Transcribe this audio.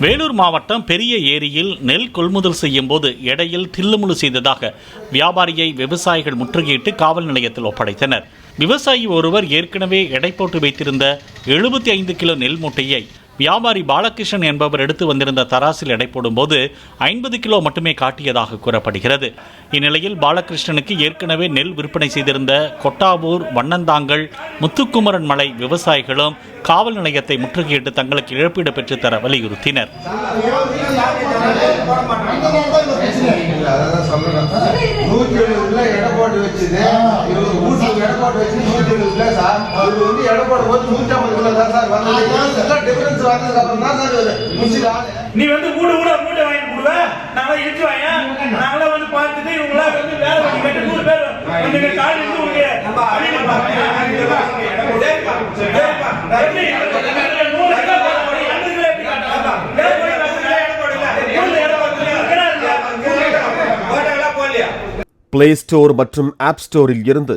வேலூர் மாவட்டம் பெரிய ஏரியில் நெல் கொள்முதல் செய்யும் போது எடையில் தில்லுமுழு செய்ததாக வியாபாரியை விவசாயிகள் முற்றுகையிட்டு காவல் நிலையத்தில் ஒப்படைத்தனர். விவசாயி ஒருவர் ஏற்கனவே எடை போட்டு வைத்திருந்த எழுபத்தி ஐந்து கிலோ நெல் மூட்டையை வியாபாரி பாலகிருஷ்ணன் என்பவர் எடுத்து வந்திருந்த தராசில் எடை போடும்போது ஐம்பது கிலோ மட்டுமே காட்டியதாக கூறப்படுகிறது. இந்நிலையில் பாலகிருஷ்ணனுக்கு ஏற்கனவே நெல் விற்பனை செய்திருந்த கொட்டாவூர் வண்ணந்தாங்கல் முத்துக்குமரன் மலை விவசாயிகளும் காவல் நிலையத்தை முற்றுகையிட்டு தங்களுக்கு இழப்பீடு பெற்றுத்தர வலியுறுத்தினர். நூற்றி எழுபதுல எடை வச்சுது. இருபது இவரு வச்சு நூத்தி எழுபதுல சார் இவரு வந்து எடை போட்டு போது நூத்தி ஐம்பது கிலோ தான் சார் வந்தது எல்லாம் டிஃபரன்ஸ் வந்ததுக்கு அப்புறம் தான் சார் இவரு முடிச்சுட்டு நீ வந்து மூணு மூணு மூட்டை வாங்கி கொடுவ நாங்களாம் இழுத்து வாங்க நாங்களாம் வந்து பார்த்துட்டு இவங்களா வந்து வேலை பண்ணி கட்டி நூறு பேர் வந்து கால் இருந்து உங்களுக்கு. பிளே ஸ்டோர் மற்றும் ஆப் ஸ்டோரில் இருந்து